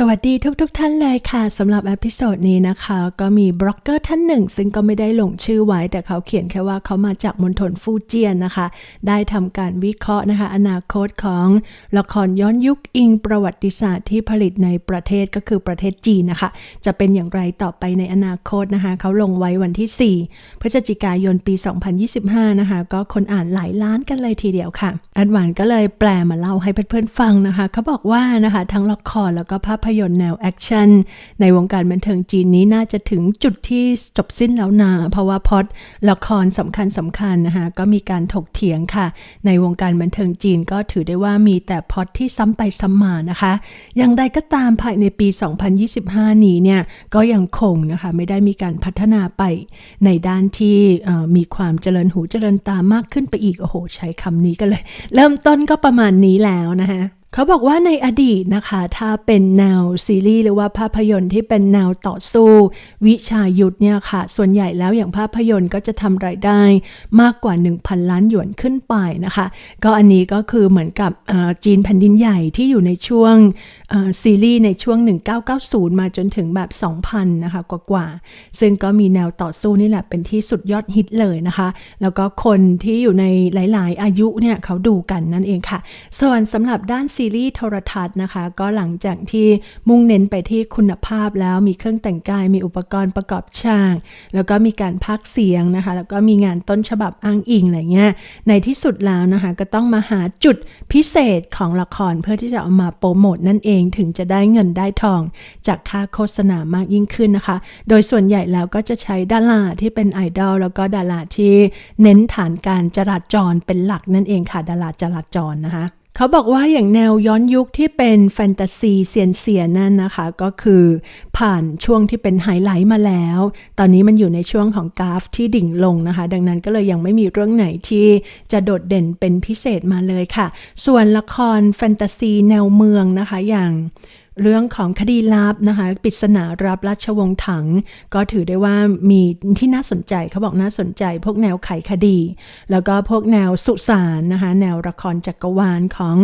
สวัสดีทุกๆทท่านเลยค่ะสำหรับอพิโซดนี้นะคะ ก็มีบล็อกเกอร์ท่านหนึ่ง ซึ่งก็ไม่ได้ลงชื่อไว้ แต่เขาเขียนแค่ว่าเขามาจากมณฑลฟูเจียนนะคะ ได้ทำการวิเคราะห์นะคะ อนาคตของละครย้อนยุคอิงประวัติศาสตร์ที่ผลิตในประเทศก็คือประเทศจีนนะคะ จะเป็นอย่างไรต่อไปในอนาคตนะคะ เขาลงไว้วันที่ 4 พฤศจิกายนปี 2025 นะคะ ก็คนอ่านหลายล้านกันเลยทีเดียวค่ะอันหวานก็เลยแปลมาเล่าให้เพื่อนๆฟังนะคะเขาบอกว่านะคะทั้งละครแล้วก็ภาพพยนตร์แนวแอคชั่นในวงการบันเทิงจีนนี้น่าจะถึงจุดที่จบสิ้นแล้วนะเพราะว่าพอดละครสำคัญสำคัญนะคะก็มีการถกเถียงค่ะ ในวงการบันเทิงจีนก็ถือได้ว่ามีแต่พอดที่ซ้ำไปซ้ำมานะคะ อย่างไรก็ตามภายในปี 2025 นี้เนี่ยก็ยังคงนะคะไม่ได้มีการพัฒนาไปในด้านที่มีความเจริญหูเจริญตามากขึ้นไปอีกโอ้โหใช้คำนี้กันเลย เริ่มต้นก็ประมาณนี้แล้วนะคะ เขาบอกว่าในอดีตนะคะ ถ้าเป็นแนวซีรีส์หรือว่าภาพยนตร์ที่เป็นแนวต่อสู้ วิชายุทธเนี่ยค่ะ ส่วนใหญ่แล้วอย่างภาพยนตร์ก็จะทำรายได้มากกว่า 1,000 ล้านหยวนขึ้นไปนะคะ ก็อันนี้ก็คือเหมือนกับจีนแผ่นดินใหญ่ที่อยู่ในช่วงซีรีส์ในช่วง 1990 มาจนถึงแบบ 2,000 นะคะกว่าๆซึ่งก็มีแนวต่อสู้นี่แหละเป็นที่สุดยอดฮิตเลยนะคะ แล้วก็คนที่อยู่ในหลาย ๆ อายุเนี่ยเขาดูกันนั่นเองค่ะ ส่วนสำหรับด้านซีรีส์โทรทัศน์นะคะ ก็หลังจากที่มุ่งเน้นไปที่คุณภาพแล้วมีเครื่องแต่งกาย มีอุปกรณ์ประกอบฉาก แล้วก็มีการพักเสียงนะคะ แล้วก็มีงานต้นฉบับอ้างอิงอะไรเงี้ย ในที่สุดแล้วนะคะ ก็ต้องมาหาจุดพิเศษของละครเพื่อที่จะเอามาโปรโมทนั่นเองถึงจะได้เงินได้ทอง จากค่าโฆษณามากยิ่งขึ้นนะคะ โดยส่วนใหญ่แล้วก็จะใช้ดาราที่เป็นไอดอลแล้วก็ดาราที่เน้นฐานการจราจรเป็นหลักนั่นเองค่ะดาราจราจรนะคะ เขาบอกว่าอย่างแนวย้อนยุคที่เป็นแฟนตาซีเซียนเซียนั่นนะคะ ก็คือผ่านช่วงที่เป็นไฮไลท์มาแล้ว ตอนนี้มันอยู่ในช่วงของกราฟที่ดิ่งลงนะคะ ดังนั้นก็เลยยังไม่มีเรื่องไหนที่จะโดดเด่นเป็นพิเศษมาเลยค่ะ ส่วนละครแฟนตาซีแนวเมืองนะคะอย่าง เรื่องของคดีลับนะคะปริศนารับราชวงศ์ถัง ก็ถือได้ว่ามีที่น่าสนใจเขาบอกน่าสนใจ พวกแนวไขคดี แล้วก็พวกแนวสุสานนะคะแนวละครจักรวาลของ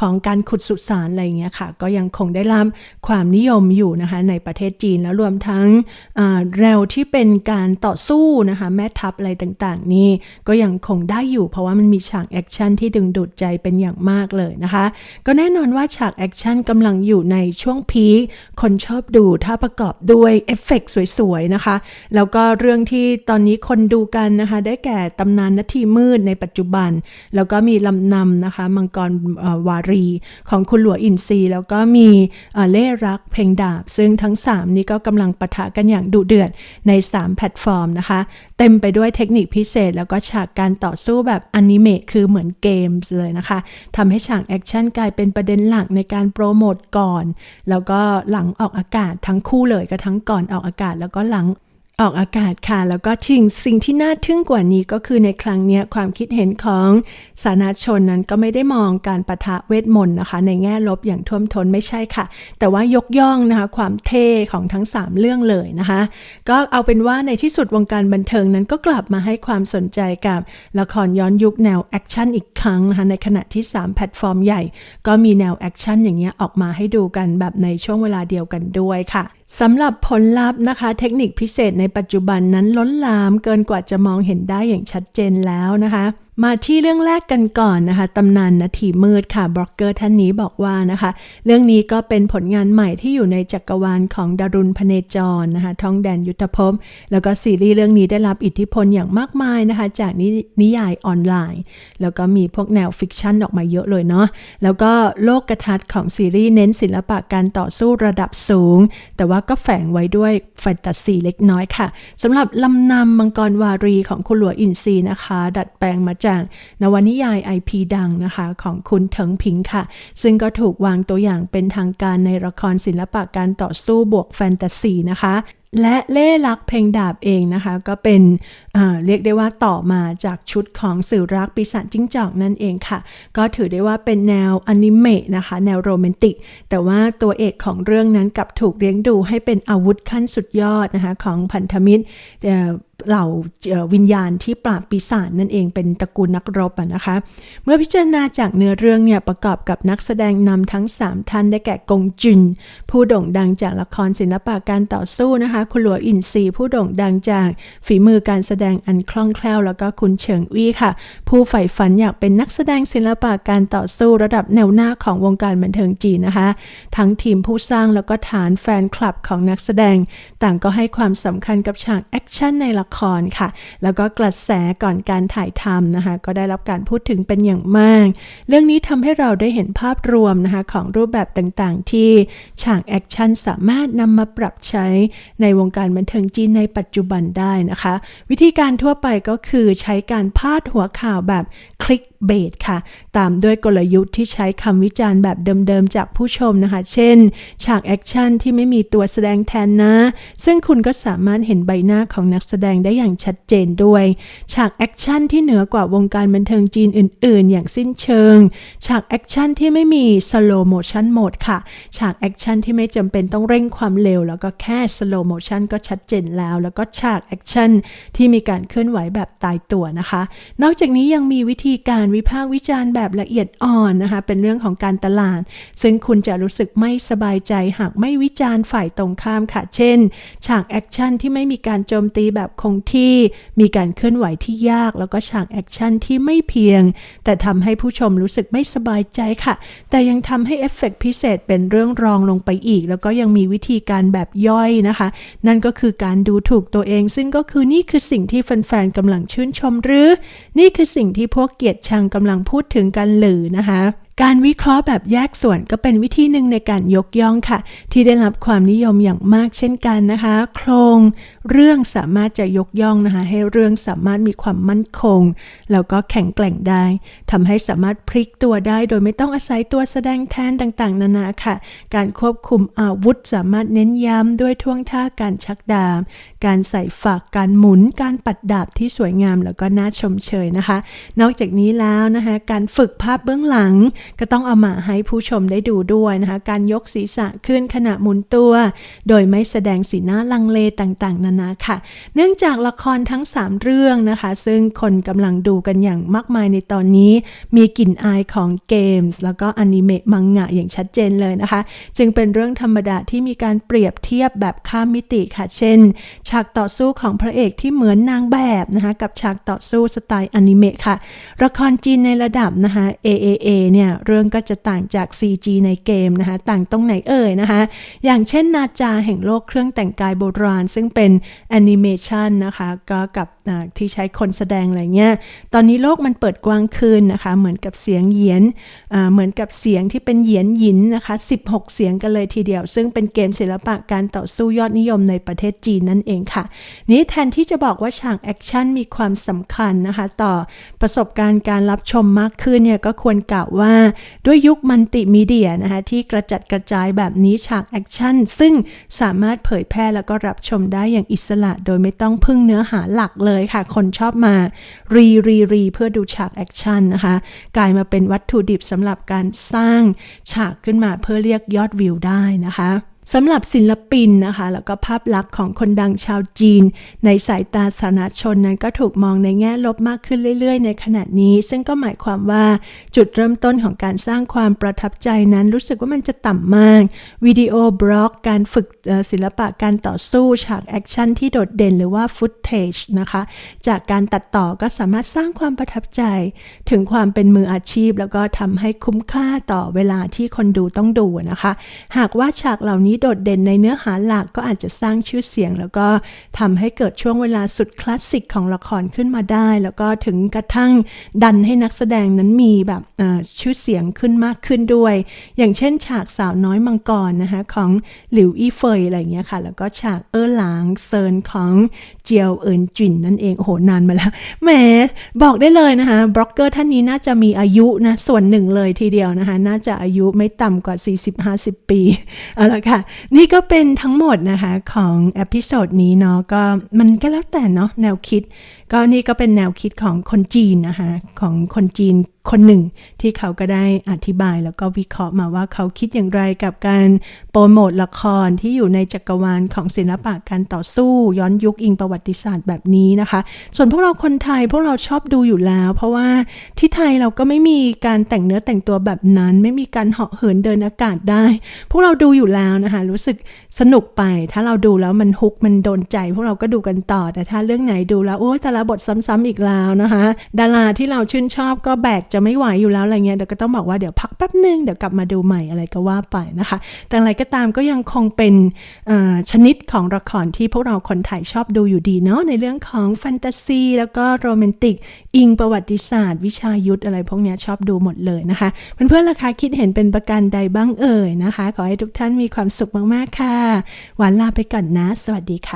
ของการขุดสุสานอะไรเงี้ยค่ะ ก็ยังคงได้รับความนิยมอยู่นะคะในประเทศจีนแล้วรวมทั้งแนวที่เป็นการต่อสู้นะคะแม่ทัพอะไรต่างๆ นี่ก็ยังคงได้อยู่ เพราะว่ามันมีฉากแอคชั่นที่ดึงดูดใจเป็นอย่างมากเลยนะคะ ก็แน่นอนว่าฉากแอคชั่นกำลังอยู่ในช่วงพีคคนชอบดูถ้าประกอบด้วยเอฟเฟกสวยๆนะคะ แล้วก็เรื่องที่ตอนนี้คนดูกันนะคะ ได้แก่ตำนานนาทีมืดในปัจจุบัน แล้วก็มีลำนำนะคะ มังกรวารีของคุณหลวงอินซีแล้วก็มีเล่รักเพลงดาบ ซึ่งทั้ง 3 นี้ก็กำลังปะทะกันอย่างดุเดือดใน 3 แพลตฟอร์มนะคะ เต็มไปด้วยเทคนิคพิเศษ แล้วก็ฉากการต่อสู้แบบอนิเมะคือเหมือนเกมเลยนะคะทำให้ฉากแอคชั่นกลายเป็นประเด็นหลักในการโปรโมทก่อนแล้วก็หลังออกอากาศทั้งคู่เลยก็ทั้งก่อนออกอากาศ แล้วก็หลัง ออกอากาศค่ะ แล้วก็ทิ้งสิ่งที่น่าทึ่งกว่านี้ก็คือในครั้งนี้ความคิดเห็นของสาธารณชนนั้นก็ไม่ได้มองการประทะเวทมนต์นะคะ ในแง่ลบอย่างท่วมท้นไม่ใช่ค่ะ แต่ว่ายกย่องนะคะ ความเท่ของทั้ง 3 เรื่องเลยนะคะ ก็เอาเป็นว่าในที่สุดวงการบันเทิงนั้นก็กลับมาให้ความสนใจกับละครย้อนยุคแนวแอคชั่นอีกครั้งนะคะในขณะที่ 3 แพลตฟอร์มใหญ่ ก็มีแนวแอคชั่นอย่างเงี้ยออกมาให้ดูกันแบบในช่วงเวลาเดียวกันด้วยค่ะ สำหรับผลลัพธ์นะคะ เทคนิคพิเศษในปัจจุบันนั้นล้นลามเกินกว่าจะมองเห็นได้อย่างชัดเจนแล้วนะคะ มาที่เรื่องแรกกันก่อนนะคะตำนานนาทีมืดค่ะบล็อกเกอร์ท่านนี้บอกว่านะคะ เรื่องนี้ก็เป็นผลงานใหม่ที่อยู่ในจักรวาลของดารุณพเนจรนะคะท้องแดนยุทธภพแล้วก็ซีรีส์เรื่องนี้ได้รับอิทธิพลอย่างมากมายนะคะ จากนนิยายออนไลน์ แล้วก็มีพวกแนวฟิกชันออกมาเยอะเลยเนาะแล้วก็โลกกระทัดของซีรีส์เน้นศิลปะการต่อสู้ระดับสูง แต่ว่าก็แฝงไว้ด้วยแฟนตาซีเล็กน้อยค่ะสำหรับลำนำมังกรวารีของคุณหลวงอินซีนะคะ ดัดแปลงมาจากนวนิยาย IP ดังนะคะของคุณเถิงพิงค่ะ ซึ่งก็ถูกวางตัวอย่างเป็นทางการในละครศิลปะการต่อสู้บวกแฟนตาซีนะคะและเล่ลักเพลงดาบเองนะคะ ก็เป็น เรียกได้ว่าต่อมาจากชุดของสื่อรักปีศาจจิ้งจอกนั่นเองค่ะ ก็ถือได้ว่าเป็นแนวอนิเมะนะคะ แนวโรแมนติก แต่ว่าตัวเอกของเรื่องนั้นกับถูกเลี้ยงดูให้เป็นอาวุธขั้นสุดยอดนะคะของพันธมิตรเหล่าวิญญาณที่ปราบปีศาจนั่นเองเป็นตระกูลนักรบนะคะ เมื่อพิจารณาจากเนื้อเรื่องเนี่ยประกอบกับนักแสดงนำทั้ง 3 ท่านได้แก่กงจุน ผู้โด่งดังจากละครศิลปะการต่อสู้นะคะ คุณหลัวอินซีผู้โด่งดังจากฝีมือการแสดงงอันคล่องแคล่ว แล้วก็คุณเฉิงอี้ค่ะ ผู้ใฝ่ฝันอยากเป็นนักแสดงศิลปะการต่อสู้ระดับแนวหน้าของวงการบันเทิงจีนนะคะ ทั้งทีมผู้สร้างแล้วก็ฐานแฟนคลับของนักแสดง ต่างก็ให้ความสำคัญกับฉากแอคชั่นในละครค่ะ แล้วก็กระแสก่อนการถ่ายทำนะคะ ก็ได้รับการพูดถึงเป็นอย่างมาก เรื่องนี้ทำให้เราได้เห็นภาพรวมนะคะของรูปแบบต่างๆ ที่ฉากแอคชั่นสามารถนำมาปรับใช้ในวงการบันเทิงจีนในปัจจุบันได้นะคะ วิธีการทั่วไปก็คือใช้การพาดหัวข่าวแบบคลิกเบสค่ะ ตามด้วยกลยุทธ์ที่ใช้คำวิจารณ์แบบเดิมๆ จากผู้ชมนะคะ เช่น ฉากแอคชั่นที่ไม่มีตัวแสดงแทนนะ ซึ่งคุณก็สามารถเห็นใบหน้าของนักแสดงได้อย่างชัดเจนด้วย ฉากแอคชั่นที่เหนือกว่าวงการบันเทิงจีนอื่นๆ อย่างสิ้นเชิง ฉากแอคชั่นที่ไม่มีสโลโมชันโหมดค่ะ ฉากแอคชั่นที่ไม่จำเป็นต้องเร่งความเร็ว แล้วก็แค่สโลโมชันก็ชัดเจนแล้ว แล้วก็ฉากแอคชั่นที่มีการเคลื่อนไหวแบบตายตัวนะคะ นอกจากนี้ยังมีวิธีการวิพากษ์วิจารณ์แบบละเอียดอ่อนนะคะ เป็นเรื่องของการตลาด ซึ่งคุณจะรู้สึกไม่สบายใจหากไม่วิจารณ์ฝ่ายตรงข้ามค่ะ เช่น ฉากแอคชั่นที่ไม่มีการโจมตีแบบคงที่ มีการเคลื่อนไหวที่ยาก แล้วก็ฉากแอคชั่นที่ไม่เพียง แต่ทำให้ผู้ชมรู้สึกไม่สบายใจค่ะ แต่ยังทำให้เอฟเฟกต์พิเศษเป็นเรื่องรองลงไปอีก แล้วก็ยังมีวิธีการแบบย่อยนะคะ นั่นก็คือการดูถูกตัวเอง ซึ่งก็คือนี่คือสิ่งที่แฟนๆกำลังชื่นชมหรือ นี่คือสิ่งที่พวกเกียดชังกำลังพูดถึงกันหรือนะคะ การวิเคราะห์แบบแยกส่วนก็เป็นวิธีหนึ่งในการยกย่องค่ะ ที่ได้รับความนิยมอย่างมากเช่นกันนะคะ โครงเรื่องสามารถจะยกย่องนะคะ ให้เรื่องสามารถมีความมั่นคง แล้วก็แข็งแกร่งได้ทำให้สามารถพลิกตัวได้ โดยไม่ต้องอาศัยตัวแสดงแทนต่างๆ นานาค่ะ การควบคุมอาวุธสามารถเน้นย้ำด้วยท่วงท่าการชักดาบการใส่ฝักการหมุนการปัดดาบที่สวยงามแล้วก็น่าชมเชยนะคะ นอกจากนี้แล้วนะคะ การฝึกภาพเบื้องหลังก็ต้องเอามาให้ผู้ชมได้ดูด้วยนะคะ การยกศีรษะขึ้นขณะหมุนตัว โดยไม่แสดงสีหน้าลังเลต่างๆ นานาค่ะ เนื่องจากละครทั้ง 3 เรื่องนะคะ ซึ่งคนกำลังดูกันอย่างมากมายในตอนนี้ มีกลิ่นอายของเกมส์แล้วก็อนิเมะมังงะอย่างชัดเจนเลยนะคะ จึงเป็นเรื่องธรรมดาที่มีการเปรียบเทียบแบบข้ามมิติค่ะ เช่น ฉากต่อสู้ของพระเอกที่เหมือนนางแบบนะคะ กับฉากต่อสู้สไตล์อนิเมะค่ะ ละครจีนในระดับนะคะ AAA เนี่ยเรื่องก็จะต่างจาก CG ในเกมนะคะต่างตรงไหนเอ่ยนะคะ อย่างเช่นนาจาแห่งโลกเครื่องแต่งกายโบราณ ซึ่งเป็นแอนิเมชันนะคะก็กับที่ใช้คนแสดงอะไรเงี้ยตอนนี้โลกมันเปิดกว้างขึ้นนะคะ เหมือนกับเสียงเหยียนเหมือนกับเสียงที่เป็นเหยียนหยินนะคะ 16 เสียงกันเลยทีเดียว ซึ่งเป็นเกมศิลปะการต่อสู้ยอดนิยมในประเทศจีนนั่นเองค่ะ นี้แทนที่จะบอกว่าฉากแอคชั่นมีความสำคัญนะคะ ต่อประสบการณ์การรับชมมากขึ้นเนี่ยก็ควรกล่าวว่าด้วยยุคมัลติมีเดียนะคะที่กระจัดกระจายแบบนี้ฉากแอคชั่น ซึ่งสามารถเผยแพร่แล้วก็รับชมได้อย่างอิสระ โดยไม่ต้องพึ่งเนื้อหาหลักเลยค่ะ คนชอบมารีรีรีเพื่อดูฉากแอคชั่นนะคะ กลายมาเป็นวัตถุดิบสำหรับการสร้างฉากขึ้นมาเพื่อเรียกยอดวิวได้นะคะ สำหรับศิลปินนะคะ แล้วก็ภาพลักษณ์ของคนดังชาวจีน ในสายตาสาธารณชนนั้นก็ถูกมองในแง่ลบมากขึ้นเรื่อยๆ ในขณะนี้ ซึ่งก็หมายความว่าจุดเริ่มต้นของการสร้างความประทับใจนั้นรู้สึกว่ามันจะต่ำมาก วิดีโอบล็อก การฝึกศิลปะการต่อสู้ฉากแอคชั่นที่โดดเด่นหรือว่าฟุตเทจนะคะ จากการตัดต่อก็สามารถสร้างความประทับใจ ถึงความเป็นมืออาชีพ แล้วก็ทำให้คุ้มค่าต่อเวลาที่คนดูต้องดูนะคะ หากว่าฉากเหล่านี้โดดเด่นในเนื้อหาหลักก็อาจจะสร้างชื่อเสียง แล้วก็ทำให้เกิดช่วงเวลาสุดคลาสสิกของละครขึ้นมาได้ แล้วก็ถึงกระทั่งดันให้นักแสดงนั้นมีแบบชื่อเสียงขึ้นมากขึ้นด้วย อย่างเช่นฉากสาวน้อยมังกรนะคะของหลิวอี้เฟยอะไรอย่างเงี้ยค่ะ แล้วก็ฉากเออหลางเซินของเจียวเอินจินนั่นเองโอ้โหนานมาแล้วแหมบอกได้เลยนะคะบล็อกเกอร์ท่านนี้น่าจะมีอายุนะส่วนหนึ่งเลยทีเดียวนะคะ น่าจะอายุไม่ต่ำกว่า 40-50 ปี เอาละค่ะนี่ก็เป็นทั้งหมดนะคะของอพิโซดนี้เนาะก็มันก็แล้วแต่เนาะแนวคิด ก็นี่ก็เป็นแนวคิดของคนจีนนะคะของคนจีน คนหนึ่ง ที่เขาก็ได้อธิบายแล้วก็วิเคราะห์มาว่าเขาคิดอย่างไรกับการโปรโมทละครที่อยู่ในจักรวาลของศิลปะการต่อสู้ ย้อนยุคอิงประวัติศาสตร์แบบนี้นะคะ ส่วนพวกเราคนไทยพวกเราชอบดูอยู่แล้ว เพราะว่าที่ไทยเราก็ไม่มีการแต่งเนื้อแต่งตัวแบบนั้น ไม่มีการเหาะเหินเดินอากาศได้ พวกเราดูอยู่แล้วนะคะ รู้สึกสนุกไป ถ้าเราดูแล้วมันฮุกมันโดนใจ พวกเราก็ดูกันต่อ แต่ถ้าเรื่องไหนดูแล้วโอ้แต่ละบทซ้ำๆอีกแล้วนะคะ ดาราที่เราชื่นชอบก็แบกจะไม่ไหวอยู่แล้วอะไรเงี้ยเดี๋ยวก็ต้องบอกว่าเดี๋ยวพักแป๊บหนึ่งเดี๋ยวกลับมาดูใหม่อะไรก็ว่าไปนะคะ แต่อะไรก็ตามก็ยังคงเป็นชนิดของละครที่พวกเราคนไทยชอบดูอยู่ดีเนาะในเรื่องของแฟนตาซีแล้วก็โรแมนติก อิงประวัติศาสตร์ วิชายุทธอะไรพวกเนี้ยชอบดูหมดเลยนะคะเพื่อนๆล่ะคะคิดเห็นเป็นประการใดบ้างเอ่ยนะคะ ขอให้ทุกท่านมีความสุขมากๆค่ะ หวานลาไปก่อนนะ สวัสดีค่ะ